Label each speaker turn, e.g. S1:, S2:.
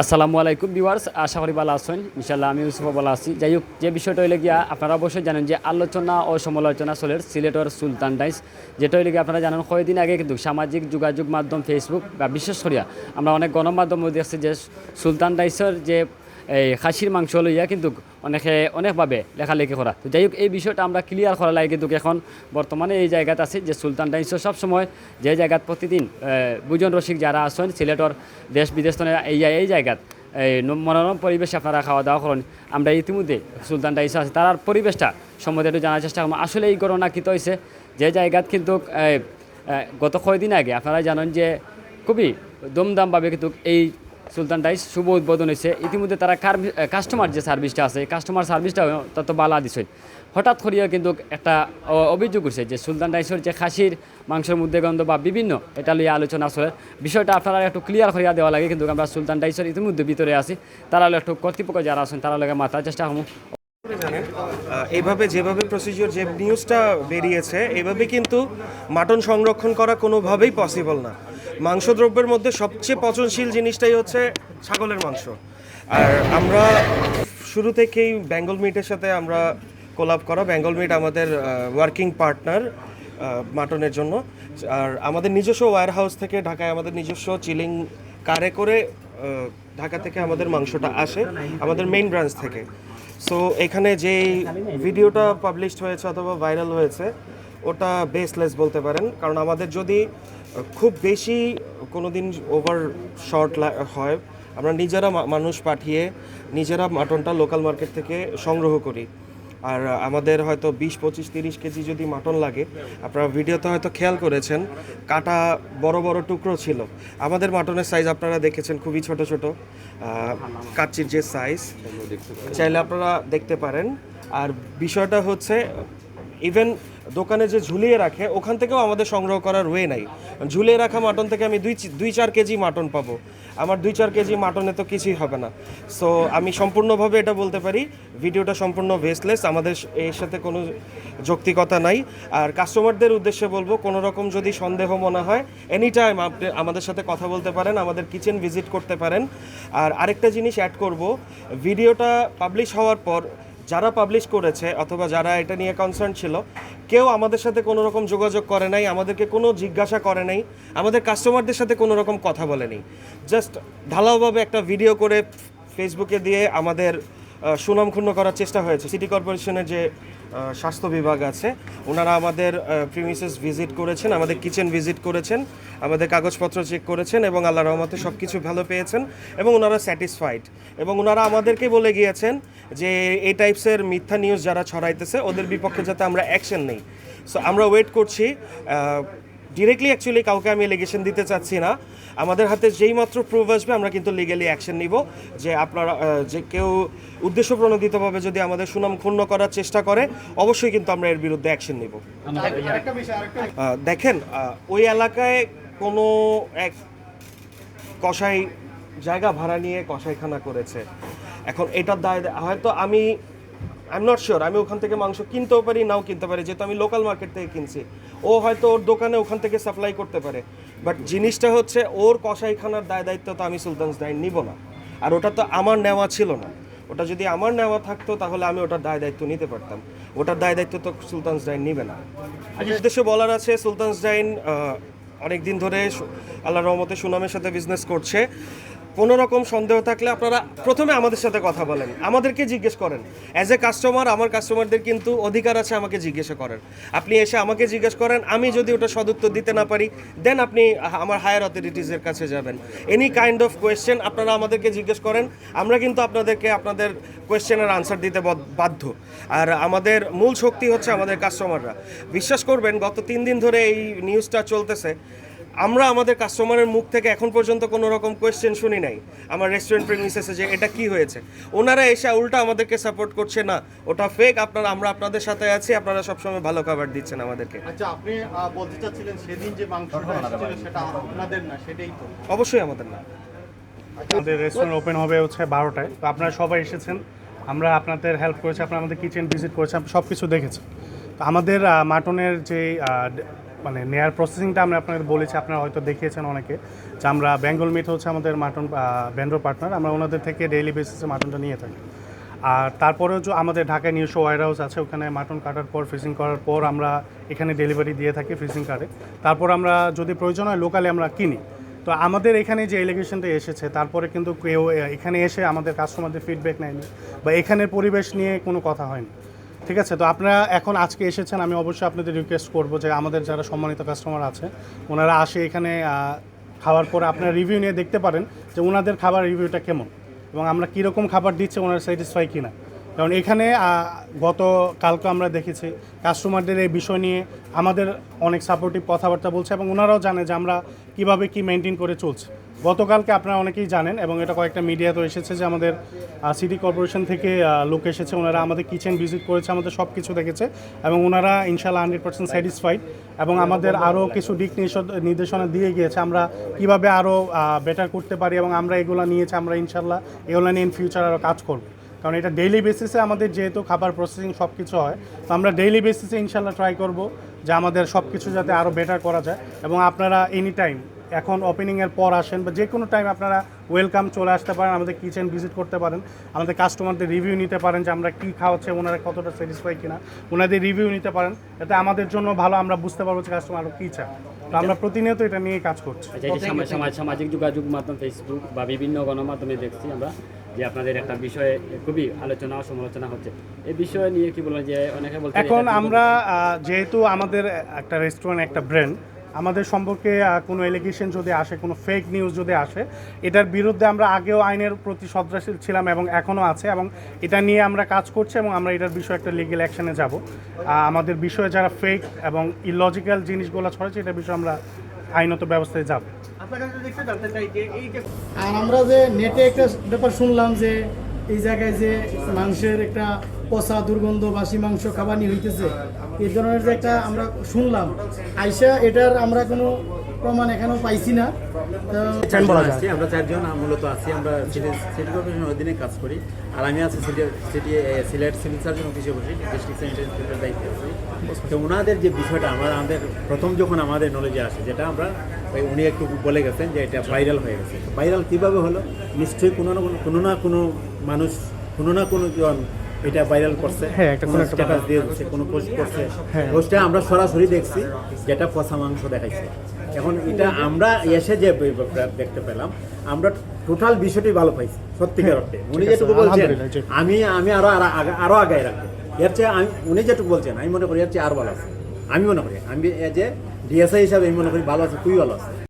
S1: আসসালামু আলাইকুম ভিউয়ার্স, আশা করি ভালো আছেন। ইনশাল্লাহ আমি ইউসুফ ভালো আছি। যাই হোক, যে বিষয়টা হইলে গিয়া, আপনারা অবশ্যই জানেন যে আলোচনা ও সমালোচনা চলে সিলেটর সুলতান ডাইস। যেটা হইলে গিয়া, আপনারা জানেন কয়েকদিন আগে কিন্তু সামাজিক যোগাযোগ মাধ্যম ফেসবুক বা বিশেষ করিয়া আমরা অনেক গণমাধ্যমে দেখছি যে সুলতান ডাইসের যে এই খাসির মাংস লইয়া কিন্তু অনেকে অনেকভাবে লেখালেখি করা। তো যাই হোক এই বিষয়টা আমরা ক্লিয়ার করা লাগে কিন্তু এখন বর্তমানে এই জায়গাত আছে যে সুলতান ডাইন্স সবসময় যে জায়গাত প্রতিদিন বুজন রসিক যারা আছেন, সিলেটর দেশ বিদেশ এই এই জায়গাত, এই মনোরম পরিবেশে আপনারা খাওয়া দাওয়া করেন। আমরা ইতিমধ্যে সুলতান ডাইস আছে, তার পরিবেশটা সম্বন্ধে একটু জানার চেষ্টা করব। আসলে এই ঘটনা কী হয়েছে যে জায়গাত কিন্তু গত কয়দিন আগে আপনারা জানেন যে খুবই দমদামভাবে কিন্তু এই সুলতান ডাইস শুভ উদ্বোধন হয়েছে ইতিমধ্যে তারা কাস্টমার যে সার্ভিসটা আছে কাস্টমার সার্ভিসটা তত বালা দিছে। হঠাৎ করিয়া কিন্তু একটা অভিযোগ উঠছে যে সুলতান ডাইসের যে খাসির, মাংসের মধ্যে গন্ধ বা বিভিন্ন, এটা লিয়ে আলোচনা আসলে বিষয়টা আপনারা একটু ক্লিয়ার করিয়া দেওয়া লাগে, কিন্তু আমরা সুলতান ডাইসের ইতিমধ্যে ভিতরে আছি। তারা একটু কর্তৃপক্ষ যারা আছেন, তারা লগে মাথার চেষ্টা
S2: জানেন এইভাবে যেভাবে প্রসিজিওর যে নিউজটা বেরিয়েছে, এইভাবে কিন্তু মাটন সংরক্ষণ করা কোনোভাবেই পসিবল না। মাংস দ্রব্যের মধ্যে সবচেয়ে পচনশীল জিনিসটাই হচ্ছে ছাগলের মাংস। আর আমরা শুরু থেকেই বেঙ্গল মিটের সাথে আমরা কোলাপ করা। বেঙ্গল মিট আমাদের ওয়ার্কিং পার্টনার মাটনের জন্য। আর আমাদের নিজস্ব ওয়ার হাউস থেকে ঢাকায় আমাদের নিজস্ব চিলিং কারে করে ঢাকা থেকে আমাদের মাংসটা আসে আমাদের মেইন ব্রাঞ্চ থেকে। সো এখানে যে ভিডিওটা পাবলিশড হয়েছে অথবা ভাইরাল হয়েছে, ওটা বেসলেস বলতে পারেন। কারণ আমাদের যদি খুব বেশি কোনো দিন ওভার শর্ট হয়। আমরা নিজেরা মানুষ পাঠিয়ে নিজেরা মাটনটা লোকাল মার্কেট থেকে সংগ্রহ করি। আর আমাদের হয়তো বিশ, পঁচিশ, তিরিশ কেজি যদি মাটন লাগে, আপনারা ভিডিওতে হয়তো খেয়াল করেছেন, কাটা বড় বড় টুকরো ছিল। আমাদের মাটনের সাইজ আপনারা দেখেছেন, খুবই ছোট ছোট। কাচ্চির যে সাইজ চাইলে আপনারা দেখতে পারেন। আর বিষয়টা হচ্ছে ইভেন দোকানে যে ঝুলিয়ে রাখে, ওখান থেকেও আমাদের সংগ্রহ করার ওয়ে নাই। ঝুলিয়ে রাখা মাটন থেকে আমি দুই দুই চার কেজি মাটন পাবো। আমার দুই চার কেজি মাটনে তো কিছুই হবে না। সো আমি সম্পূর্ণভাবে এটা বলতে পারি ভিডিওটা সম্পূর্ণ ভেসলেস আমাদের এর সাথে কোনো যৌক্তিকতা নাই। আর কাস্টমারদের উদ্দেশ্যে বলব, কোনো রকম যদি সন্দেহ মনে হয় এনি টাইম আপনি আমাদের সাথে কথা বলতে পারেন, আমাদের কিচেন ভিজিট করতে পারেন। আর আরেকটা জিনিস অ্যাড করব ভিডিওটা পাবলিশ হওয়ার পর, যারা পাবলিশ করেছে, অথবা যারা এটা নিয়ে কনসার্ন ছিল কেউ আমাদের সাথে কোনো রকম যোগাযোগ করে নাই, আমাদেরকে কোনো জিজ্ঞাসা করে নাই, আমাদের কাস্টমারদের সাথে কোনো রকম কথা বলেনি জাস্ট ঢালাওভাবে একটা ভিডিও করে ফেসবুকে দিয়ে আমাদের আহ, সুনাম ক্ষুণ্ণ করার চেষ্টা হয়েছে। সিটি কর্পোরেশনের যে স্বাস্থ্য বিভাগ আছে ওনারা আমাদের প্রিমিসেস ভিজিট করেছেন আমাদের কিচেন ভিজিট করেছেন আমাদের কাগজপত্র চেক করেছেন এবং আল্লাহ রহমতে সব কিছু ভালো পেয়েছেন এবং ওনারা স্যাটিসফাইড এবং ওনারা আমাদেরকে বলে গিয়েছেন যে এই টাইপসের মিথ্যা নিউজ যারা ছড়াইতেছে ওদের বিপক্ষে যাতে আমরা অ্যাকশন নেই। সো আমরা ওয়েট করছি ডিরেক্টলি অ্যাকচুয়ালি কাউকে আমি এলিগেশন দিতে চাচ্ছি না। আমাদের হাতে যেই মাত্র প্রুভ আসবে, আমরা কিন্তু লিগালি অ্যাকশন নিব যে আপনারা যে কেউ উদ্দেশ্য প্রণোদিতভাবে যদি আমাদের সুনাম ক্ষুণ্ণ করার চেষ্টা করে, অবশ্যই কিন্তু আমরা এর বিরুদ্ধে অ্যাকশন নিব। দেখেন ওই এলাকায় কোনো এক কসাই জায়গা ভাড়া নিয়ে কষাইখানা করেছে। এখন এটার দায়, হয়তো আমি আই এম নট শিওর আমি ওখান থেকে মাংস কিনতেও পারি, নাও কিনতে পারি। যেহেতু আমি লোকাল মার্কেট থেকে কিনছি। ও হয়তো ওর দোকানে ওখান থেকে সাপ্লাই করতে পারে। বাট জিনিসটা হচ্ছে, ওর কষাইখানার দায় দায়িত্ব তো আমি সুলতানস দায় নিব না। আর ওটা তো আমার নেওয়া ছিল না। ওটা যদি আমার নেওয়া থাকতো, তাহলে আমি ওটার দায় দায়িত্ব নিতে পারতাম। ওটার দায় দায়িত্ব তো সুলতানস ডাইন নিবে না। উদ্দেশ্য বলার আছে, সুলতানস ডাইন অনেক দিন ধরে আল্লাহ রহমতে সুনামের সাথে বিজনেস করছে। কোনো রকম সন্দেহ থাকলে আপনারা প্রথমে আমাদের সাথে কথা বলেন। আমাদেরকে জিজ্ঞেস করেন। অ্যাজ এ কাস্টমার আমার কাস্টমারদের কিন্তু অধিকার আছে আমাকে জিজ্ঞাসা করেন আপনি এসে আমাকে জিজ্ঞেস করেন, আমি যদি ওটা সদুত্তর দিতে না পারি দেন আপনি আমার হায়ার অথরিটিসের কাছে যাবেন। এনি কাইন্ড অফ কোয়েশ্চেন আপনারা আমাদেরকে জিজ্ঞেস করেন। আমরা কিন্তু আপনাদেরকে আপনাদের কোয়েশ্চেনের আনসার দিতে বাধ্য। আর আমাদের মূল শক্তি হচ্ছে আমাদের কাস্টমাররা বিশ্বাস করবেন, গত তিন দিন ধরে এই নিউজটা চলতেছে। আমরা আমাদের কাস্টমারের মুখ থেকে এখন পর্যন্ত কোনো রকম কোয়েশ্চেন শুনি নাই। আমার রেস্টুরেন্ট প্রেমিসেসে যে এটা কি হয়েছে? ওনারা এসে উল্টা আমাদেরকে সাপোর্ট করছে না ওটা ফেক আপনারা আমরা আপনাদের সাথে আছি আপনারা সবসময় ভালো খাবার দিচ্ছেন আমাদেরকে।
S3: আচ্ছা আপনি বলতে চাচ্ছিলেন সেদিন যে মাংসটা এসেছিল সেটা আপনাদের না সেটাই তো।
S2: অবশ্যই আমাদের না।
S4: আমাদের রেস্টুরেন্ট ওপেন হবে হচ্ছে বারোটায়। তো আপনারা সবাই এসেছেন আমরা আপনাদের হেল্প করেছি আপনারা আমাদের কিচেন ভিজিট করেছেন সব কিছু দেখেছেন। তো আমাদের মাটনের যে মানে নেয়ার প্রসেসিংটা আমরা আপনাদের বলেছি, আপনারা হয়তো দেখিয়েছেন অনেকে, যে আমরা বেঙ্গল মিট হচ্ছে আমাদের মাটন ভেন্ডর পার্টনার আমরা ওনাদের থেকে ডেইলি বেসিসে মাটনটা নিয়ে থাকি। আর তারপরেও যে আমাদের ঢাকায় নিজস্ব ওয়ার হাউস আছে, ওখানে মাটন কাটার পর ফিশিং করার পর আমরা এখানে ডেলিভারি দিয়ে থাকি ফিশিং কার্ডে তারপর আমরা যদি প্রয়োজন হয় লোকালে আমরা কিনি। তো আমাদের এখানে যে এলিগেশনটা এসেছে, তারপরে কিন্তু কেউ এখানে এসে আমাদের কাস্টমারদের ফিডব্যাক নেয়নি বা এখানের পরিবেশ নিয়ে কোনো কথা হয়নি। ঠিক আছে? তো আপনারা এখন আজকে এসেছেন, আমি অবশ্যই আপনাদের রিকোয়েস্ট করব যে আমাদের যারা সম্মানিত কাস্টমার আছে, ওনারা আসে এখানে খাওয়ার পরে আপনারা রিভিউ নিয়ে দেখতে পারেন যে ওনাদের খাবার রিভিউটা কেমন এবং আমরা কীরকম খাবার দিচ্ছি, ওনারা স্যাটিসফাই কিনা। কারণ এখানে গত, কালকে আমরা দেখেছি কাস্টমারদের এই বিষয় নিয়ে আমাদের অনেক সাপোর্টিভ কথাবার্তা বলছে এবং ওনারাও জানে যে আমরা কীভাবে কী মেনটেন করে চলছে। গতকালকে আপনারা অনেকেই জানেন এবং এটা কয়েকটা মিডিয়াতে এসেছে যে আমাদের সিটি কর্পোরেশন থেকে লোক এসেছে। ওনারা আমাদের কিচেন ভিজিট করেছে, আমাদের সব কিছু দেখেছে এবং ওনারা ইনশাল্লাহ হান্ড্রেড পার্সেন্ট স্যাটিসফাইড এবং আমাদের আরও কিছু দিক নির্দেশ- নির্দেশনা দিয়ে গিয়েছে। আমরা কীভাবে আরও বেটার করতে পারি এবং আমরা এগুলো নিয়েছি, আমরা ইনশাল্লাহ এগুলো নিয়ে ইন ফিউচার আরও কাজ করব। কারণ এটা ডেইলি বেসিসে আমাদের যেহেতু খাবার প্রসেসিং সব কিছু হয়, তো আমরা ডেইলি বেসিসে ইনশাল্লাহ ট্রাই করব যে আমাদের সব কিছু যাতে আরও বেটার করা যায় এবং আপনারা এনি টাইম এখন ওপেনিংয়ের পর আসেন বা যে কোনো টাইম আপনারা ওয়েলকাম চলে আসতে পারেন আমাদের কিচেন ভিজিট করতে পারেন। আমাদের কাস্টমারদের রিভিউ নিতে পারেন যে আমরা কী খাওয়াচ্ছে ওনারা কতটা স্যাটিসফাই কিনা। ওনাদের রিভিউ নিতে পারেন এতে আমাদের জন্য ভালো আমরা বুঝতে পারব যে কাস্টমার আরও কী চায়। তো আমরা প্রতিনিয়ত এটা নিয়ে কাজ করছি।
S1: আচ্ছা সামাজিক যোগাযোগ মাধ্যম ফেসবুক বা বিভিন্ন গণমাধ্যমে দেখছি আমরা যে আপনাদের একটা বিষয়ে খুবই আলোচনা ও সমালোচনা হচ্ছে। এই বিষয় নিয়ে কি বলবেন? যে অনেকে বলছে
S4: এখন আমরা যেহেতু আমাদের একটা রেস্টুরেন্ট একটা ব্র্যান্ড আমাদের সম্পর্কে কোনো এলিগেশন যদি আসে কোনো ফেক নিউজ যদি আসে এটার বিরুদ্ধে আমরা আগেও আইনের প্রতি সন্ত্রাসী ছিলাম এবং এখনও আছে এবং এটা নিয়ে আমরা কাজ করছি এবং আমরা এটার বিষয়ে একটা লিগেল অ্যাকশনে যাব। আমাদের বিষয়ে যারা ফেক এবং ইলজিক্যাল জিনিসগুলো ছড়াচ্ছে এটার বিষয়ে আমরা আইনত ব্যবস্থায় যাব।
S5: আর আমরা যে নেটে একটা ব্যাপার শুনলাম যে এই জায়গায় যে মাংসের একটা পচা দুর্গন্ধ, বাসি মাংস খাবানি হইতেছে। এই ধরনের যে একটা আমরা শুনলাম। আইসা এটার আমরা কোনো প্রমাণ এখনও পাইছি না।
S6: আমরা চারজন মূলত আছি। আমরা সিটি কর্পোরেশনের অধীনে কাজ করি। আর আমি আছি সিটি সিলেট সিভিল সার্জন অফিসে বসি, ডিস্ট্রিক্ট ইন্সপেক্টর দায়িত্বে আছি। তো ওনাদের যে বিষয়টা, আমরা, আমাদের প্রথম যখন আমাদের নলেজে আসে, যেটা আমরা উনি একটু বলে গেছেন যে এটা ভাইরাল হয়ে গেছে। ভাইরাল কীভাবে হলো? নিশ্চয়ই কোনো না কোনো কোনো না কোনো মানুষ, কোনো না কোনো জন এটা ভাইরাল করছে।
S4: হ্যাঁ, একটা কোনো একটা
S6: স্ট্যাটাস দিয়ে দিচ্ছে কোনো পোস্ট করছে। পোস্টে আমরা সরাসরি দেখছি যেটা পচা মাংস দেখাইছে। এখন এটা আমরা এসে যে দেখতে পেলাম আমরা টোটাল বিষয়টি ভালো পাইছি সত্যিকার অর্থে। উনি যেটুকু বলছেন আমি আমি আরও আরও আগা- আরও আগায় রাখব। এর চেয়ে আমি উনি যেটুকু বলছেন আমি মনে করি এর চেয়ে আরও ভালো আছে। আমি মনে করি আমি যে ডিএসআই হিসাবে আমি মনে করি ভালো আছে খুবই ভালো আছে।